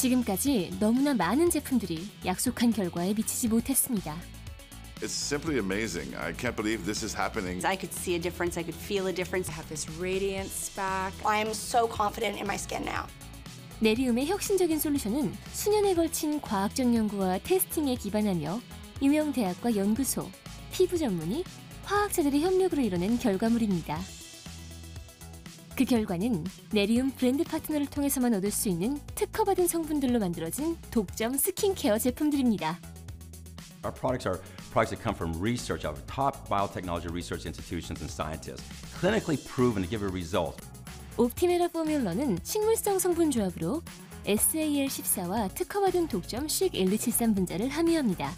지금까지 너무나 많은 제품들이 약속한 결과에 미치지 못했습니다. It's simply amazing. I can't believe this is happening. I could see a difference. I could feel a difference. I have this radiance back. I'm so confident in my skin now. 네리움의 혁신적인 솔루션은 수년에 걸친 과학적 연구와 테스팅에 기반하며 유명 대학과 연구소, 피부 전문의, 화학자들의 협력으로 이뤄낸 결과물입니다. 그 결과는 네리움 브랜드 파트너를 통해서만 얻을 수 있는 특허받은 성분들로 만들어진 독점 스킨케어 제품들입니다. Our products are products that come from research of top biotechnology research institutions and scientists, clinically proven to give a result. 옵티메라 포뮬러는 식물성 성분 조합으로 SAL14와 특허받은 독점 식 1273 분자를 함유합니다.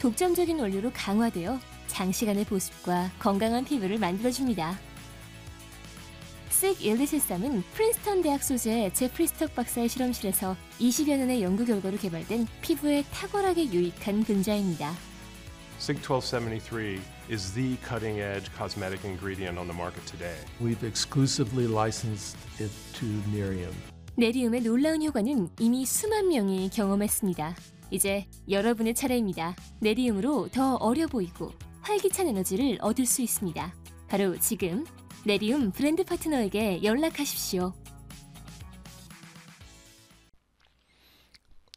독점적인 원료로 강화되어 장시간의 보습과 건강한 피부를 만들어줍니다. 식1273은 프린스턴 대학 소재의 제프리 스톡 박사의 실험실에서 20여 년의 연구 결과로 개발된 피부에 탁월하게 유익한 분자입니다. SIG-1273 is the cutting-edge cosmetic ingredient on the market today. We've exclusively licensed it to Nerium. 네리움의 놀라운 효과는 이미 수만 명이 경험했습니다. 이제 여러분의 차례입니다. 네리움으로 더 어려 보이고 활기찬 에너지를 얻을 수 있습니다. 바로 지금 네리움 브랜드 파트너에게 연락하십시오.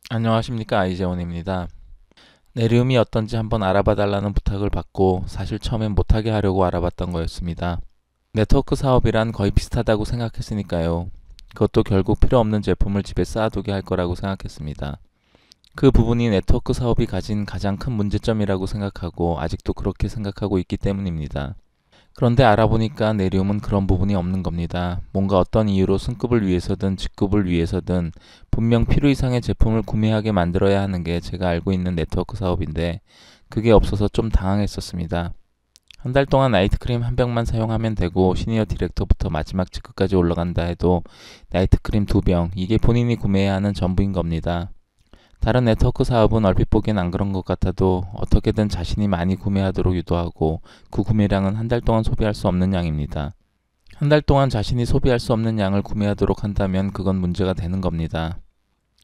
안녕하십니까 아이재원입니다. 네리움이 어떤지 한번 알아봐 달라는 부탁을 받고 사실 처음엔 못하게 하려고 알아봤던 거였습니다. 네트워크 사업이란 거의 비슷하다고 생각했으니까요. 그것도 결국 필요 없는 제품을 집에 쌓아두게 할 거라고 생각했습니다. 그 부분이 네트워크 사업이 가진 가장 큰 문제점이라고 생각하고 아직도 그렇게 생각하고 있기 때문입니다. 그런데 알아보니까 네리움은 그런 부분이 없는 겁니다. 뭔가 어떤 이유로 승급을 위해서든 직급을 위해서든 분명 필요 이상의 제품을 구매하게 만들어야 하는 게 제가 알고 있는 네트워크 사업인데 그게 없어서 좀 당황했었습니다. 한 달 동안 나이트크림 한 병만 사용하면 되고 시니어 디렉터부터 마지막 직급까지 올라간다 해도 나이트크림 두 병, 이게 본인이 구매해야 하는 전부인 겁니다. 다른 네트워크 사업은 얼핏 보기엔 안 그런 것 같아도 어떻게든 자신이 많이 구매하도록 유도하고 그 구매량은 한 달 동안 소비할 수 없는 양입니다. 한 달 동안 자신이 소비할 수 없는 양을 구매하도록 한다면 그건 문제가 되는 겁니다.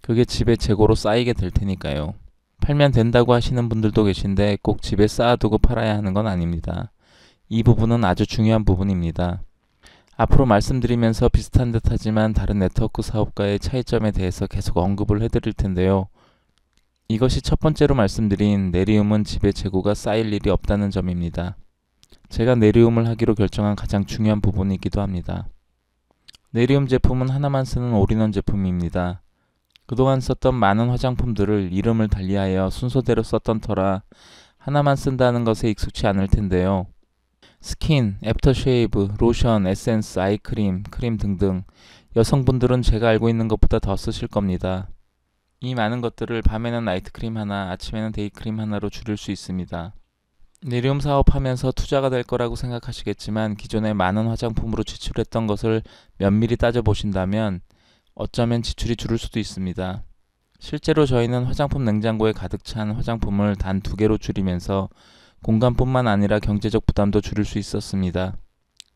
그게 집에 재고로 쌓이게 될 테니까요. 팔면 된다고 하시는 분들도 계신데 꼭 집에 쌓아두고 팔아야 하는 건 아닙니다. 이 부분은 아주 중요한 부분입니다. 앞으로 말씀드리면서 비슷한 듯 하지만 다른 네트워크 사업과의 차이점에 대해서 계속 언급을 해드릴 텐데요. 이것이 첫 번째로 말씀드린 네리움은 집에 재고가 쌓일 일이 없다는 점입니다. 제가 네리움을 하기로 결정한 가장 중요한 부분이기도 합니다. 네리움 제품은 하나만 쓰는 올인원 제품입니다. 그동안 썼던 많은 화장품들을 이름을 달리하여 순서대로 썼던 터라 하나만 쓴다는 것에 익숙치 않을 텐데요. 스킨, 애프터쉐이브, 로션, 에센스, 아이크림, 크림 등등 여성분들은 제가 알고 있는 것보다 더 쓰실 겁니다. 이 많은 것들을 밤에는 나이트크림 하나, 아침에는 데이크림 하나로 줄일 수 있습니다. 네리움 사업하면서 투자가 될 거라고 생각하시겠지만 기존에 많은 화장품으로 지출했던 것을 면밀히 따져보신다면 어쩌면 지출이 줄을 수도 있습니다. 실제로 저희는 화장품 냉장고에 가득 찬 화장품을 단 두 개로 줄이면서 공간뿐만 아니라 경제적 부담도 줄일 수 있었습니다.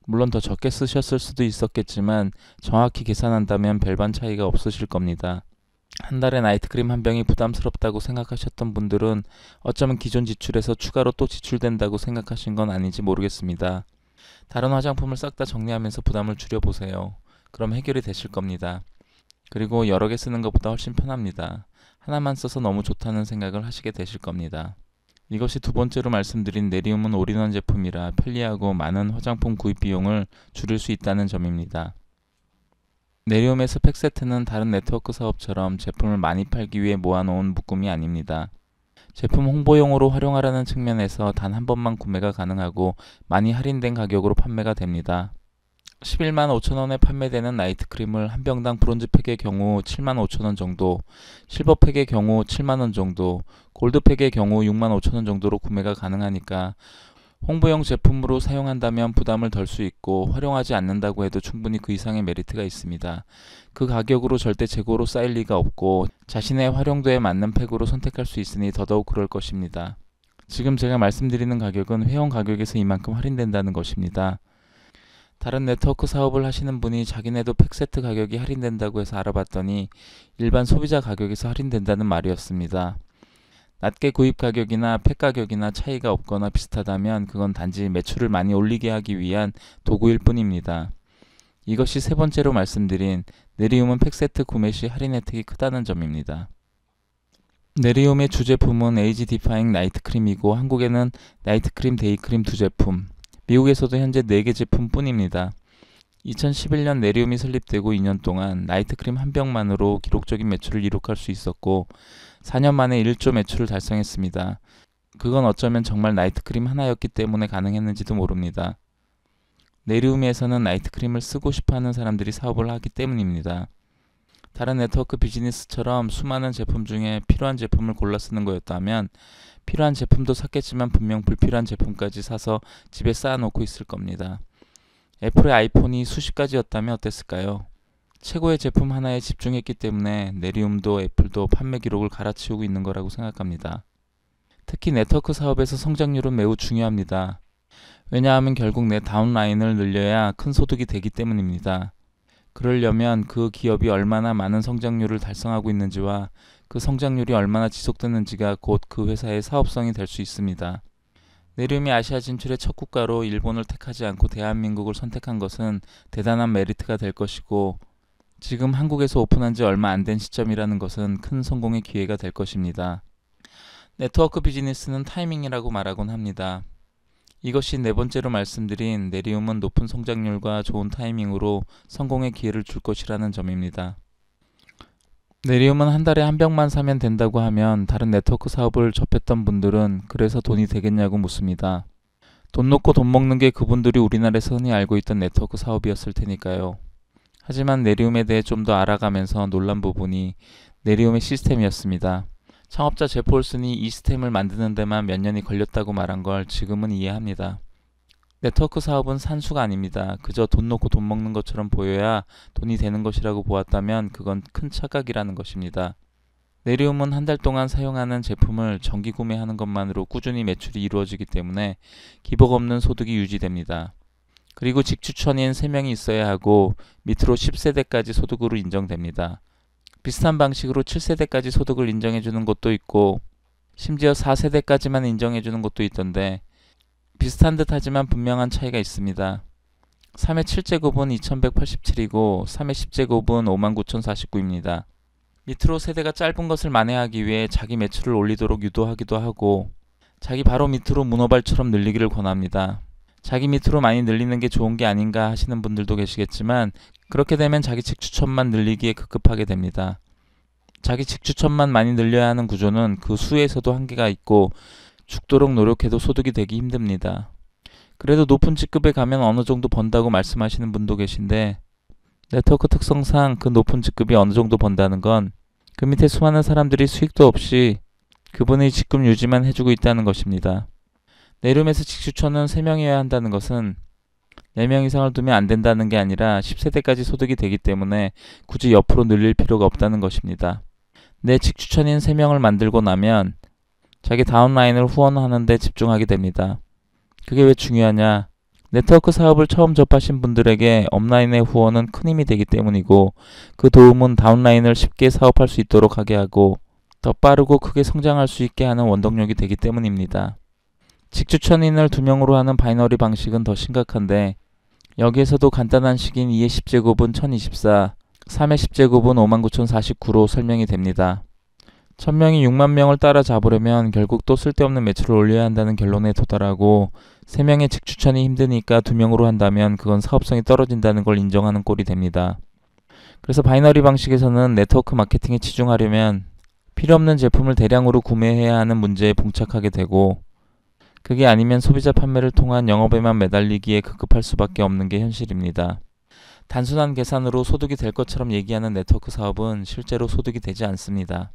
물론 더 적게 쓰셨을 수도 있었겠지만 정확히 계산한다면 별반 차이가 없으실 겁니다. 한 달에 나이트크림 한 병이 부담스럽다고 생각하셨던 분들은 어쩌면 기존 지출에서 추가로 또 지출된다고 생각하신 건 아닌지 모르겠습니다. 다른 화장품을 싹 다 정리하면서 부담을 줄여보세요. 그럼 해결이 되실 겁니다. 그리고 여러 개 쓰는 것보다 훨씬 편합니다. 하나만 써서 너무 좋다는 생각을 하시게 되실 겁니다. 이것이 두 번째로 말씀드린 네리움은 올인원 제품이라 편리하고 많은 화장품 구입 비용을 줄일 수 있다는 점입니다. 네리움의 스펙 세트는 다른 네트워크 사업처럼 제품을 많이 팔기 위해 모아놓은 묶음이 아닙니다. 제품 홍보용으로 활용하라는 측면에서 단 한 번만 구매가 가능하고 많이 할인된 가격으로 판매가 됩니다. 11만 5천원에 판매되는 나이트 크림을 한 병당 브론즈 팩의 경우 7만 5천원 정도, 실버 팩의 경우 7만원 정도, 골드 팩의 경우 6만 5천원 정도로 구매가 가능하니까 홍보용 제품으로 사용한다면 부담을 덜 수 있고 활용하지 않는다고 해도 충분히 그 이상의 메리트가 있습니다. 그 가격으로 절대 재고로 쌓일 리가 없고 자신의 활용도에 맞는 팩으로 선택할 수 있으니 더더욱 그럴 것입니다. 지금 제가 말씀드리는 가격은 회원 가격에서 이만큼 할인된다는 것입니다. 다른 네트워크 사업을 하시는 분이 자기네도 팩 세트 가격이 할인된다고 해서 알아봤더니 일반 소비자 가격에서 할인된다는 말이었습니다. 낮게 구입 가격이나 팩 가격이나 차이가 없거나 비슷하다면 그건 단지 매출을 많이 올리게 하기 위한 도구일 뿐입니다. 이것이 세 번째로 말씀드린 네리움은 팩세트 구매 시 할인 혜택이 크다는 점입니다. 네리움의 주제품은 에이지 디파잉 나이트 크림이고 한국에는 나이트 크림, 데이 크림 두 제품, 미국에서도 현재 4개 제품 뿐입니다. 2011년 네리움이 설립되고 2년 동안 나이트 크림 한 병만으로 기록적인 매출을 기록할 수 있었고 4년 만에 1조 매출을 달성했습니다. 그건 어쩌면 정말 나이트 크림 하나였기 때문에 가능했는지도 모릅니다. 네리움에서는 나이트 크림을 쓰고 싶어 하는 사람들이 사업을 하기 때문입니다. 다른 네트워크 비즈니스처럼 수많은 제품 중에 필요한 제품을 골라 쓰는 거였다면 필요한 제품도 샀겠지만 분명 불필요한 제품까지 사서 집에 쌓아놓고 있을 겁니다. 애플의 아이폰이 수십 가지였다면 어땠을까요? 최고의 제품 하나에 집중했기 때문에 네리움도 애플도 판매 기록을 갈아치우고 있는 거라고 생각합니다. 특히 네트워크 사업에서 성장률은 매우 중요합니다. 왜냐하면 결국 내 다운라인을 늘려야 큰 소득이 되기 때문입니다. 그러려면 그 기업이 얼마나 많은 성장률을 달성하고 있는지와 그 성장률이 얼마나 지속되는지가 곧 그 회사의 사업성이 될 수 있습니다. 네리움이 아시아 진출의 첫 국가로 일본을 택하지 않고 대한민국을 선택한 것은 대단한 메리트가 될 것이고 지금 한국에서 오픈한 지 얼마 안 된 시점이라는 것은 큰 성공의 기회가 될 것입니다. 네트워크 비즈니스는 타이밍이라고 말하곤 합니다. 이것이 네 번째로 말씀드린 네리움은 높은 성장률과 좋은 타이밍으로 성공의 기회를 줄 것이라는 점입니다. 네리움은 한 달에 한 병만 사면 된다고 하면 다른 네트워크 사업을 접했던 분들은 그래서 돈이 되겠냐고 묻습니다. 돈 놓고 돈 먹는 게 그분들이 우리나라에서 흔히 알고 있던 네트워크 사업이었을 테니까요. 하지만 네리움에 대해 좀 더 알아가면서 놀란 부분이 네리움의 시스템이었습니다. 창업자 제프 올슨이 이 시스템을 만드는 데만 몇 년이 걸렸다고 말한 걸 지금은 이해합니다. 네트워크 사업은 산수가 아닙니다. 그저 돈 놓고 돈 먹는 것처럼 보여야 돈이 되는 것이라고 보았다면 그건 큰 착각이라는 것입니다. 네리움은 한 달 동안 사용하는 제품을 정기 구매하는 것만으로 꾸준히 매출이 이루어지기 때문에 기복 없는 소득이 유지됩니다. 그리고 직추천인 3명이 있어야 하고 밑으로 10세대까지 소득으로 인정됩니다. 비슷한 방식으로 7세대까지 소득을 인정해 주는 곳도 있고 심지어 4세대까지만 인정해 주는 곳도 있던데 비슷한 듯 하지만 분명한 차이가 있습니다. 3의 7제곱은 2187이고 3의 10제곱은 59,049입니다. 밑으로 세대가 짧은 것을 만회하기 위해 자기 매출을 올리도록 유도하기도 하고 자기 바로 밑으로 문어발처럼 늘리기를 권합니다. 자기 밑으로 많이 늘리는 게 좋은 게 아닌가 하시는 분들도 계시겠지만 그렇게 되면 자기 직추천만 늘리기에 급급하게 됩니다. 자기 직추천만 많이 늘려야 하는 구조는 그 수에서도 한계가 있고 죽도록 노력해도 소득이 되기 힘듭니다. 그래도 높은 직급에 가면 어느 정도 번다고 말씀하시는 분도 계신데 네트워크 특성상 그 높은 직급이 어느 정도 번다는 건 그 밑에 수많은 사람들이 수익도 없이 그분의 직급 유지만 해주고 있다는 것입니다. 내룸에서 직추천은 3명이어야 한다는 것은 4명 이상을 두면 안 된다는 게 아니라 10세대까지 소득이 되기 때문에 굳이 옆으로 늘릴 필요가 없다는 것입니다. 내 직추천인 3명을 만들고 나면 자기 다운라인을 후원하는 데 집중하게 됩니다. 그게 왜 중요하냐? 네트워크 사업을 처음 접하신 분들에게 업라인의 후원은 큰 힘이 되기 때문이고 그 도움은 다운라인을 쉽게 사업할 수 있도록 하게 하고 더 빠르고 크게 성장할 수 있게 하는 원동력이 되기 때문입니다. 직추천인을 두 명으로 하는 바이너리 방식은 더 심각한데 여기에서도 간단한 식인 2의 10제곱은 1024, 3의 10제곱은 59,049로 설명이 됩니다. 1000명이 6만 명을 따라잡으려면 결국 또 쓸데없는 매출을 올려야 한다는 결론에 도달하고 3명의 직추천이 힘드니까 2명으로 한다면 그건 사업성이 떨어진다는 걸 인정하는 꼴이 됩니다. 그래서 바이너리 방식에서는 네트워크 마케팅에 치중하려면 필요 없는 제품을 대량으로 구매해야 하는 문제에 봉착하게 되고 그게 아니면 소비자 판매를 통한 영업에만 매달리기에 급급할 수밖에 없는 게 현실입니다. 단순한 계산으로 소득이 될 것처럼 얘기하는 네트워크 사업은 실제로 소득이 되지 않습니다.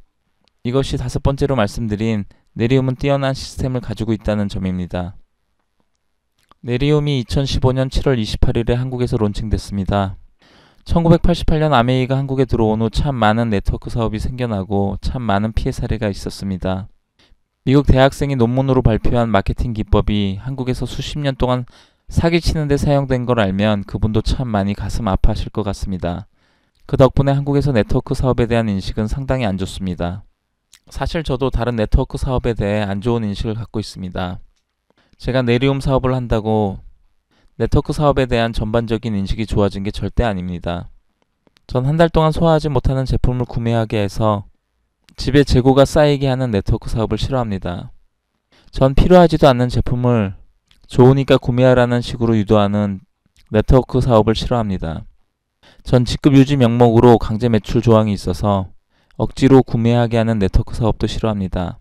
이것이 다섯 번째로 말씀드린 네리움은 뛰어난 시스템을 가지고 있다는 점입니다. 네리움이 2015년 7월 28일에 한국에서 론칭됐습니다. 1988년 아메이가 한국에 들어온 후 참 많은 네트워크 사업이 생겨나고 참 많은 피해 사례가 있었습니다. 미국 대학생이 논문으로 발표한 마케팅 기법이 한국에서 수십 년 동안 사기치는데 사용된 걸 알면 그분도 참 많이 가슴 아파하실 것 같습니다. 그 덕분에 한국에서 네트워크 사업에 대한 인식은 상당히 안 좋습니다. 사실 저도 다른 네트워크 사업에 대해 안 좋은 인식을 갖고 있습니다. 제가 네리움 사업을 한다고 네트워크 사업에 대한 전반적인 인식이 좋아진 게 절대 아닙니다. 전 한 달 동안 소화하지 못하는 제품을 구매하게 해서 집에 재고가 쌓이게 하는 네트워크 사업을 싫어합니다. 전 필요하지도 않는 제품을 좋으니까 구매하라는 식으로 유도하는 네트워크 사업을 싫어합니다. 전 직급 유지 명목으로 강제 매출 조항이 있어서 억지로 구매하게 하는 네트워크 사업도 싫어합니다.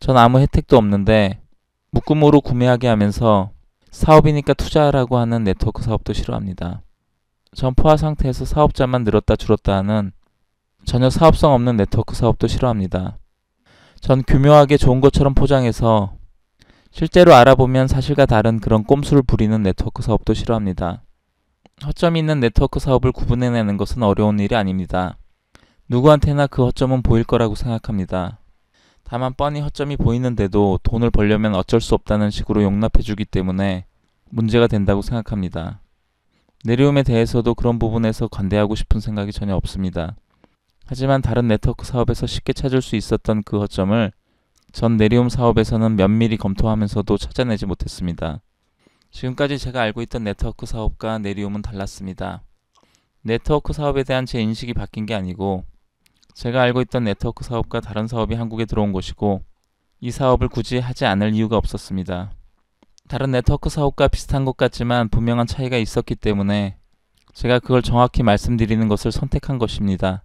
전 아무 혜택도 없는데 묶음으로 구매하게 하면서 사업이니까 투자하라고 하는 네트워크 사업도 싫어합니다. 전 포화 상태에서 사업자만 늘었다 줄었다 하는 전혀 사업성 없는 네트워크 사업도 싫어합니다. 전 교묘하게 좋은 것처럼 포장해서 실제로 알아보면 사실과 다른 그런 꼼수를 부리는 네트워크 사업도 싫어합니다. 허점이 있는 네트워크 사업을 구분해내는 것은 어려운 일이 아닙니다. 누구한테나 그 허점은 보일 거라고 생각합니다. 다만 뻔히 허점이 보이는데도 돈을 벌려면 어쩔 수 없다는 식으로 용납해주기 때문에 문제가 된다고 생각합니다. 네리움에 대해서도 그런 부분에서 관대하고 싶은 생각이 전혀 없습니다. 하지만 다른 네트워크 사업에서 쉽게 찾을 수 있었던 그 허점을 전 네리움 사업에서는 면밀히 검토하면서도 찾아내지 못했습니다. 지금까지 제가 알고 있던 네트워크 사업과 네리움은 달랐습니다. 네트워크 사업에 대한 제 인식이 바뀐 게 아니고 제가 알고 있던 네트워크 사업과 다른 사업이 한국에 들어온 것이고 이 사업을 굳이 하지 않을 이유가 없었습니다. 다른 네트워크 사업과 비슷한 것 같지만 분명한 차이가 있었기 때문에 제가 그걸 정확히 말씀드리는 것을 선택한 것입니다.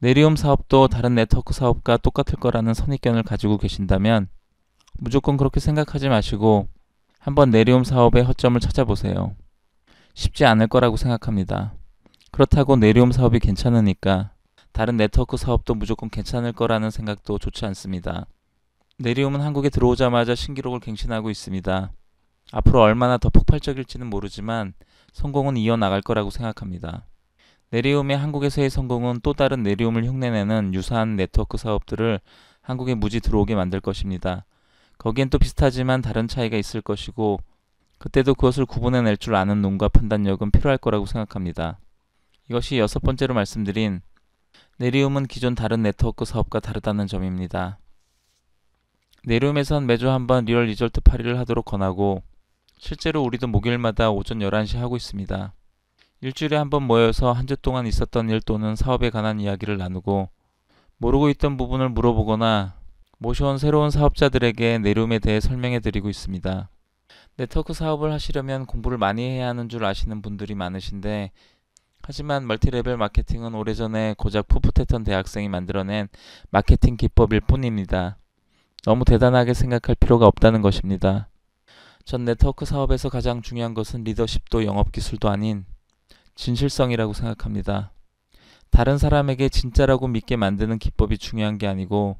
네리움 사업도 다른 네트워크 사업과 똑같을 거라는 선입견을 가지고 계신다면 무조건 그렇게 생각하지 마시고 한번 네리움 사업의 허점을 찾아보세요. 쉽지 않을 거라고 생각합니다. 그렇다고 네리움 사업이 괜찮으니까 다른 네트워크 사업도 무조건 괜찮을 거라는 생각도 좋지 않습니다. 네리움은 한국에 들어오자마자 신기록을 갱신하고 있습니다. 앞으로 얼마나 더 폭발적일지는 모르지만 성공은 이어나갈 거라고 생각합니다. 네리움의 한국에서의 성공은 또 다른 네리움을 흉내내는 유사한 네트워크 사업들을 한국에 무지 들어오게 만들 것입니다. 거기엔 또 비슷하지만 다른 차이가 있을 것이고 그때도 그것을 구분해낼 줄 아는 눈과 판단력은 필요할 거라고 생각합니다. 이것이 여섯 번째로 말씀드린 네리움은 기존 다른 네트워크 사업과 다르다는 점입니다. 네리움에선 매주 한번 리얼 리절트 파리를 하도록 권하고 실제로 우리도 목요일마다 오전 11시 하고 있습니다. 일주일에 한 번 모여서 한 주 동안 있었던 일 또는 사업에 관한 이야기를 나누고 모르고 있던 부분을 물어보거나 모셔온 새로운 사업자들에게 네리움에 대해 설명해 드리고 있습니다. 네트워크 사업을 하시려면 공부를 많이 해야 하는 줄 아시는 분들이 많으신데 하지만 멀티레벨 마케팅은 오래전에 고작 푸푸테턴 대학생이 만들어낸 마케팅 기법일 뿐입니다. 너무 대단하게 생각할 필요가 없다는 것입니다. 전 네트워크 사업에서 가장 중요한 것은 리더십도 영업 기술도 아닌 진실성이라고 생각합니다. 다른 사람에게 진짜라고 믿게 만드는 기법이 중요한 게 아니고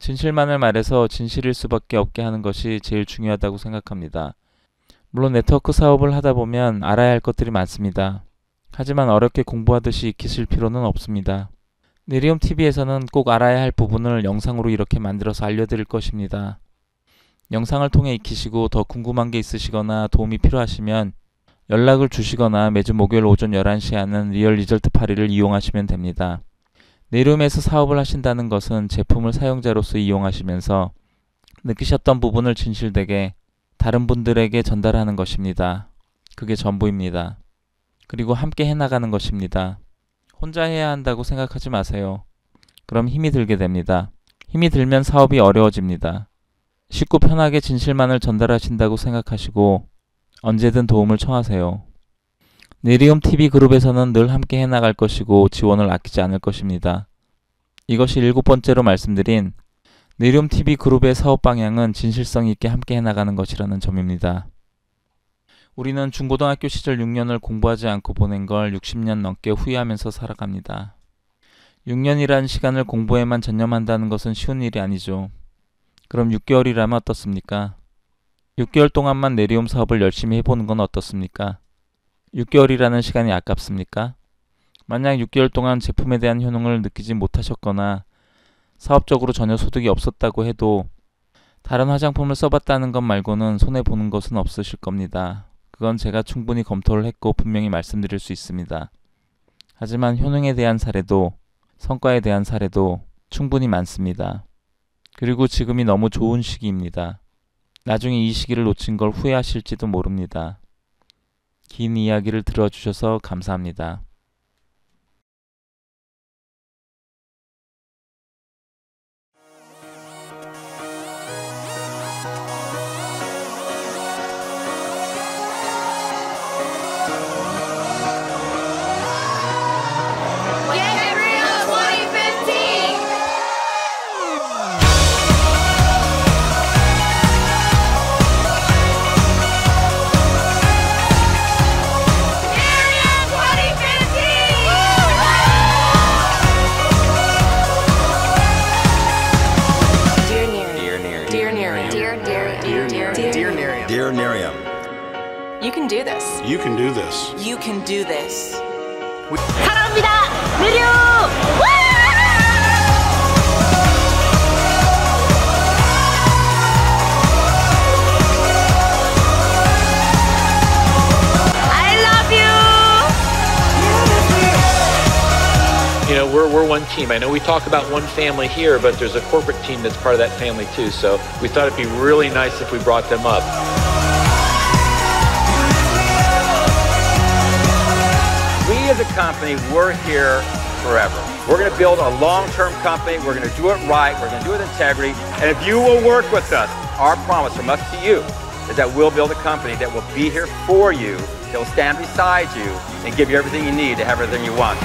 진실만을 말해서 진실일 수밖에 없게 하는 것이 제일 중요하다고 생각합니다. 물론 네트워크 사업을 하다 보면 알아야 할 것들이 많습니다. 하지만 어렵게 공부하듯이 익히실 필요는 없습니다. 네리움 TV에서는 꼭 알아야 할 부분을 영상으로 이렇게 만들어서 알려드릴 것입니다. 영상을 통해 익히시고 더 궁금한 게 있으시거나 도움이 필요하시면 연락을 주시거나 매주 목요일 오전 11시에 하는 리얼 리절트 파리를 이용하시면 됩니다. 네리움에서 사업을 하신다는 것은 제품을 사용자로서 이용하시면서 느끼셨던 부분을 진실되게 다른 분들에게 전달하는 것입니다. 그게 전부입니다. 그리고 함께 해나가는 것입니다. 혼자 해야 한다고 생각하지 마세요. 그럼 힘이 들게 됩니다. 힘이 들면 사업이 어려워집니다. 쉽고 편하게 진실만을 전달하신다고 생각하시고 언제든 도움을 청하세요. 네리움 TV 그룹에서는 늘 함께 해나갈 것이고 지원을 아끼지 않을 것입니다. 이것이 일곱 번째로 말씀드린 네리움 TV 그룹의 사업 방향은 진실성 있게 함께 해나가는 것이라는 점입니다. 우리는 중고등학교 시절 6년을 공부하지 않고 보낸 걸 60년 넘게 후회하면서 살아갑니다. 6년이란 시간을 공부에만 전념한다는 것은 쉬운 일이 아니죠. 그럼 6개월이라면 어떻습니까? 6개월 동안만 네리움 사업을 열심히 해보는 건 어떻습니까? 6개월이라는 시간이 아깝습니까? 만약 6개월 동안 제품에 대한 효능을 느끼지 못하셨거나 사업적으로 전혀 소득이 없었다고 해도 다른 화장품을 써봤다는 것 말고는 손해보는 것은 없으실 겁니다. 그건 제가 충분히 검토를 했고 분명히 말씀드릴 수 있습니다. 하지만 효능에 대한 사례도 성과에 대한 사례도 충분히 많습니다. 그리고 지금이 너무 좋은 시기입니다. 나중에 이 시기를 놓친 걸 후회하실지도 모릅니다. 긴 이야기를 들어주셔서 감사합니다. Dear Nerium. Miriam, You can do this. you can do this. You can do this. I love you You know, we're, we're one team. I know we talk about one family here, but there's a corporate team that's part of that family too. So we thought it'd be really nice if we brought them up. Company, we're here forever. We're going to build a long-term company. We're going to do it right. We're going to do it with integrity. And if you will work with us, our promise from us to you is that we'll build a company that will be here for you, that will stand beside you, and give you everything you need to have everything you want.